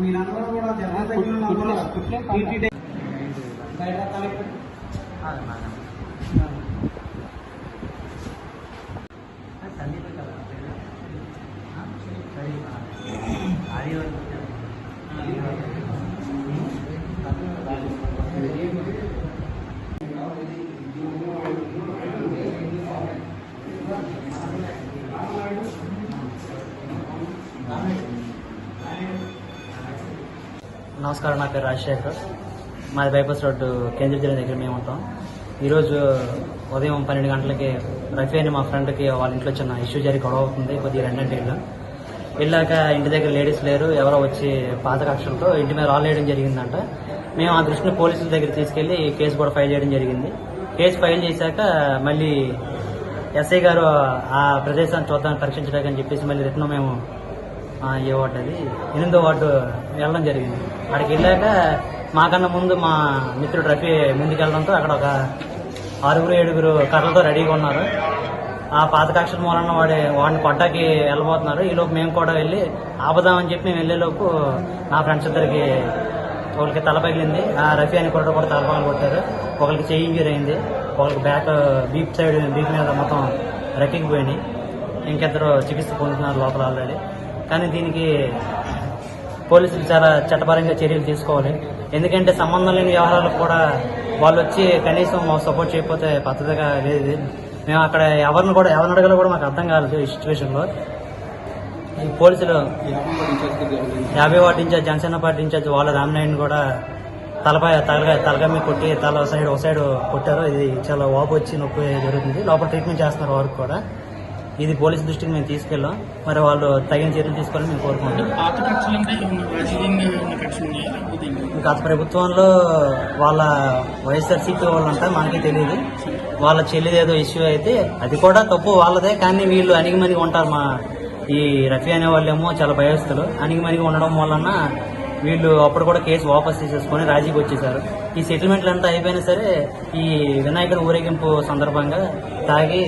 మీరందరూ కూడా జనాల దగ్గర కుట్లే- కుట్లే కాదు. బయట నమస్కారం నా పేరు రాజశేఖర్. మాది బైపాస్ రోడ్డు కేంద్ర జిల్లా దగ్గర మేము ఉంటాం. ఈరోజు ఉదయం పన్నెండు గంటలకి రఫీ అని మా ఫ్రెండ్కి వాళ్ళ ఇంట్లో చిన్న ఇష్యూ జరిగి గొడవ అవుతుంది కొద్దిగా రెండంటే ఇల్లు. వెళ్ళాక ఇంటి దగ్గర లేడీస్ లేరు ఎవరో వచ్చి పాత కక్షలతో ఇంటి మీద రాళ్ళు వేయడం జరిగిందంట. మేము ఆ దృష్టిని పోలీసుల దగ్గర తీసుకెళ్ళి కేసు కూడా ఫైల్ చేయడం జరిగింది. కేసు ఫైల్ చేశాక మళ్ళీ ఎస్ఐ గారు ఆ ప్రదేశాన్ని చూద్దాం పరీక్షించడానికి అని చెప్పేసి మళ్ళీ రిటర్న్ మేము ఏ వార్డు అది? ఎనిమిదో వార్డు వెళ్ళడం జరిగింది. అక్కడికి వెళ్ళాక మాకన్నా ముందు మా మిత్రుడు రఫీ ముందుకు వెళ్ళడంతో అక్కడ ఒక ఆరుగురు ఏడుగురు కర్రలతో రెడీగా ఉన్నారు. ఆ పాతకాక్షల మూలన వాడి వాడిని కొట్టాకి వెళ్ళబోతున్నారు. ఈలోపు మేము కూడా వెళ్ళి ఆపుదామని చెప్పి మేము వెళ్ళేలోపు నా ఫ్రెండ్స్ ఇద్దరికి ఒకరికి తల పగిలింది. ఆ రఫీ అని కూడా కూడా తల పగలు కొట్టారు. ఒకరికి చెయ్యి ఇంజూరీ అయింది. ఒకరికి బ్యాక్ బీప్ సైడ్ బీప్ మీద మొత్తం రెక్కిపోయినాయి ఇంకిద్దరు చికిత్స పొందుతున్నారు లోపల ఆల్రెడీ కానీ దీనికి పోలీసులు చాలా చట్టపరంగా చర్యలు తీసుకోవాలి. ఎందుకంటే సంబంధం లేని వ్యవహారాలకు కూడా వాళ్ళు వచ్చి కనీసం మాకు సపోర్ట్ చేయకపోతే పద్ధతిగా లేదు. మేము అక్కడ ఎవరిని కూడా ఎవరిని అడగాలో కూడా మాకు అర్థం కాలేదు ఈ సిచ్యువేషన్లో పోలీసులు యాభై ward in-charge Janasena party in-charge వాళ్ళ రామనాయుడిని కూడా తలపై తలగా తలగా మీద కొట్టి తల సైడ్ ఒక సైడ్ కొట్టారు. ఇది చాలా వాపు వచ్చి నొప్పి జరుగుతుంది. లోపల ట్రీట్మెంట్ చేస్తున్నారు వారికి కూడా. ఇది పోలీసు దృష్టికి మేము తీసుకెళ్ళాం. మరి వాళ్ళు తగిన చర్యలు తీసుకోవాలని మేము కోరుకుంటాం గత ప్రభుత్వంలో వాళ్ళ వైఎస్ఆర్సీపీ ఉంటారు మనకి తెలియదు. వాళ్ళ చెల్లిది ఏదో ఇష్యూ అయితే అది కూడా తప్పు వాళ్ళదే. కానీ వీళ్ళు అణిగిమణిగి ఉంటారు మా ఈ రఫీ అనే వాళ్ళేమో చాలా భయస్తులు అణిగిమణిగి ఉండడం వలన వీళ్ళు అప్పుడు కూడా కేసు వాపస్ తీసేసుకొని రాజీకి వచ్చేసారు. ఈ సెటిల్మెంట్లు అంతా అయిపోయినా సరే ఈ వినాయకుడి ఊరేగింపు సందర్భంగా తాగి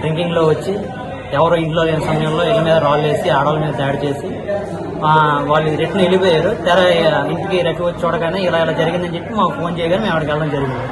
డ్రింకింగ్లో వచ్చి ఎవరో ఇంట్లో లేని సమయంలో ఇళ్ళ మీద రాళ్ళు వేసి ఆడవాళ్ళ మీద దాడి చేసి వాళ్ళు రిటర్న్ వెళ్ళిపోయారు. తెర ఇంటికి రఫీ వచ్చి చూడగానే ఇలా ఇలా జరిగిందని చెప్పి మాకు ఫోన్ చేయగానే మేము అక్కడికి వెళ్ళడం జరిగింది.